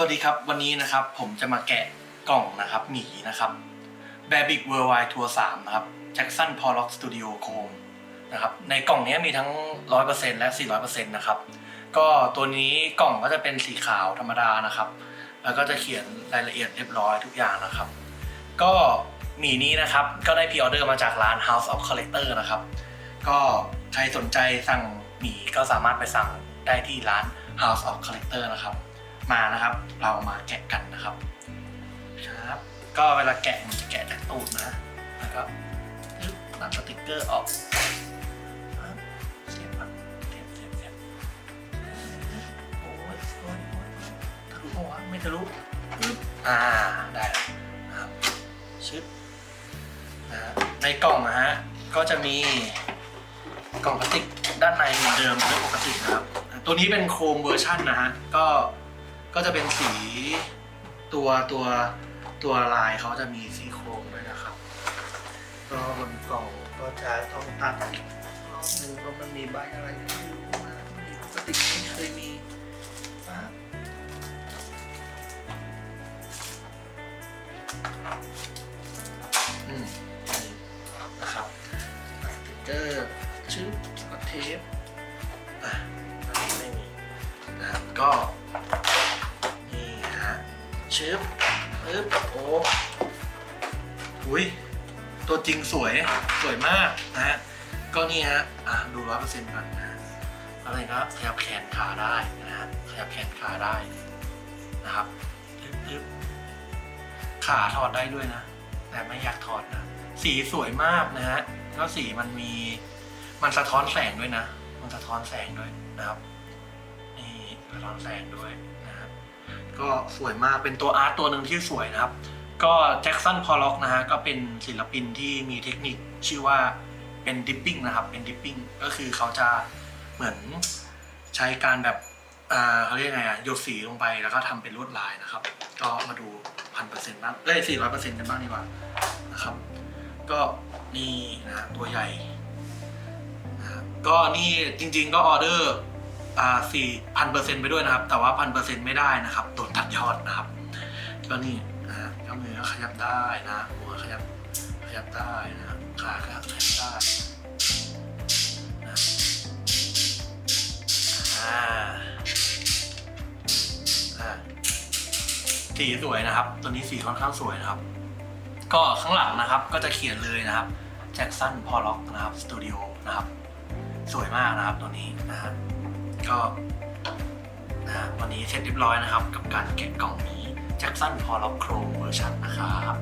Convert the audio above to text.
สวัสดีครับ วันนี้นะครับผมจะมาแกะกล่องนะครับหมีนะครับ Babic Worldwide Tour 3นะครับ Jackson Pollock Studio Chrome นะครับในกล่องนี้มีทั้ง 100%และ 400%นะครับก็ตัวนี้กล่องก็จะเป็นสีขาวธรรมดานะครับ แล้วก็จะเขียนรายละเอียดเรียบร้อยทุกอย่างนะครับ ก็หมีนี้นะครับก็ได้พ r ออเดอร์มาจากร้าน House of Collector นะครับ ก็ใครสนใจสั่งหมีก็สามารถไปสั่งได้ที่ร้าน House of Collector นะครับ มานะครับ เรามาแกะกันนะครับครับ ก็เวลาแกะมันจะแกะจากตูดนะแล้วก็ยึดตัดสติกเกอร์ออกเสียบครับเสียบเสียบเสียบโอ้ยโอ้ยโอ้ยทะลุปะวไม่ทะลุอ่าได้แล้วครับชึบนะฮะในกล่องนะฮะก็จะมีกล่องพลาสติกด้านในเหมือนเดิมเป็นปกตินะครับ ตัวนี้เป็นโครมเวอร์ชันนะฮะ ก็ ก็จะเป็นสีตัวตัวตัวลายเขาจะมีสีโครมด้วยนะครับ ก็บนกล่องก็จะต้องตัดอีกรอบหนึ่งเพราะมันมีใบอะไรไม่รู้นะมีปกติไม่เคยมีนะอืมนี่นะครับติ๊กเกอร์ชื่อสกอตเทปอะอันนี้ไม่มีนะครับก็ ชึบปึ๊บโอ้หุยตัวจริงสวยสวยมากนะฮะก็นี่ฮะอะดูร้อยเปอร์เซ็นต์กันนะอะไรก็ขยับแขนขาได้นะฮะขยับแขนขาได้นะครับปึ๊บปึ๊บขาถอดได้ด้วยนะ แต่ไม่อยากถอดนะ สีสวยมากนะฮะแล้วสีมันมีมันสะท้อนแสงด้วยนะ มันสะท้อนแสงด้วยนะครับนี่สะท้อนแสงด้วย ก็สวยมากเป็นตัวอาร์ตตัวหนึ่งที่สวยนะครับ ก็แจ็คสันพอล็อกนะฮะก็เป็นศิลปินที่มีเทคนิคชื่อว่าเป็นดิปปิ้งนะครับเป็นดิปปิ้งก็คือเขาจะเหมือนใช้การแบบเขาเรียกไงอะหยดสีลงไปแล้วก็ทำเป็นลวดลายนะครับ ก็มาดูพันเปอร์เซ็นต์บ้างเอ้ยสี่ร้อยเปอร์เซ็นต์กันบ้างดีกว่านะครับ ก็นี่นะตัวใหญ่ก็นี่จริง ๆ ก็ออเดอร์ สี่พันเปอร์เซ็นต์ไปด้วยนะครับ แต่ว่าพันเปอร์เซ็นต์ไม่ได้นะครับโดนตัดยอดนะครับก็นี่นะก็มือก็ขยับได้นะหัวขยับขยับได้นะขาขยับได้นะอ่าอ่าสีสวยนะครับ ตัวนี้สีค่อนข้างสวยนะครับ ก็ข้างหลังนะครับก็จะเขียนเลยนะครับแจ็คสันพอล็อกนะครับสตูดิโอนะครับ สวยมากนะครับตัวนี้นะฮะ ก็นะวันนี้เสร็จเรียบร้อยนะครับ กับการแกะกล่องนี้แจ็คสันพอล็อกโครเวอร์ชันนะครับ